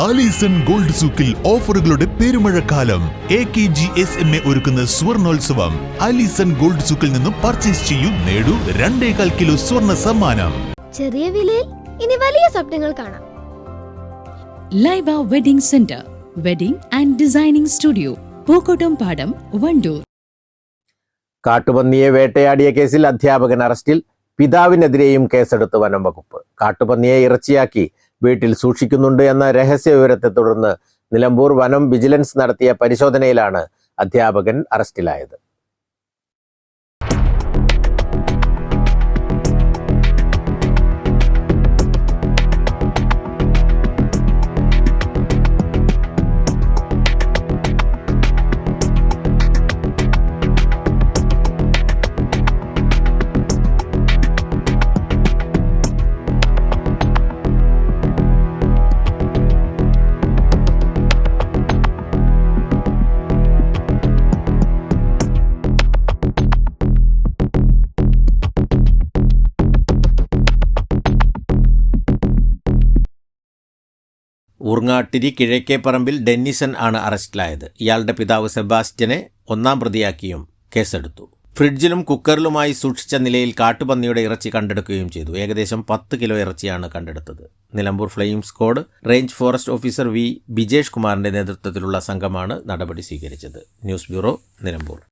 Alison gold സൂക്കിൽ ഓഫറുകളുടെ പെരുമഴക്കാലം. A K G S M A ഒരുക്കുന്ന സ്വർണോത്സവം. ആലീസൺ ഗോൾഡ് സൂക്കിൽ നിന്നും പർച്ചേസ് ചെയ്യൂ നേടൂ രണ്ടേകാൽ കിലോ സ്വർണ സമ്മാനം. ചെറിയ വിലയിൽ ഇനി വലിയ സ്വപ്നങ്ങൾ കാണാം. Laiba wedding centre wedding and designing studio Pookkottumpadam Wandoor. കാട്ടുപന്നിയെ വേട്ടയാടിയ കേസിൽ അധ്യാപകൻ അറസ്റ്റിൽ പിതാവിനെതിരെയും കേസെടുത്ത് വനം വകുപ്പ്. കാട്ടുപന്നിയെ ഇറച്ചിയാക്കി വീട്ടിൽ സൂക്ഷിക്കുന്നുണ്ട് എന്ന രഹസ്യ വിവരത്തെ തുടർന്ന് നിലമ്പൂർ വനം വിജിലൻസ് നടത്തിയ പരിശോധനയിലാണ് അധ്യാപകൻ അറസ്റ്റിലായത്. ഊർങ്ങാട്ടിരി കിഴക്കേപ്പറമ്പിൽ ഡെന്നിസൺ ആണ് അറസ്റ്റിലായത്. ഇയാളുടെ പിതാവ് സെബാസ്റ്റ്യനെ ഒന്നാം പ്രതിയാക്കിയും കേസെടുത്തു. ഫ്രിഡ്ജിലും കുക്കറിലുമായി സൂക്ഷിച്ച നിലയിൽ കാട്ടുപന്നിയുടെ ഇറച്ചി കണ്ടെടുക്കുകയും ചെയ്തു. ഏകദേശം പത്ത് കിലോ ഇറച്ചിയാണ് കണ്ടെടുത്തത്. Nilambur flame squad range forest officer V. Bijesh കുമാറിന്റെ നേതൃത്വത്തിലുള്ള സംഘമാണ് നടപടി സ്വീകരിച്ചത്. News bureau Nilambur.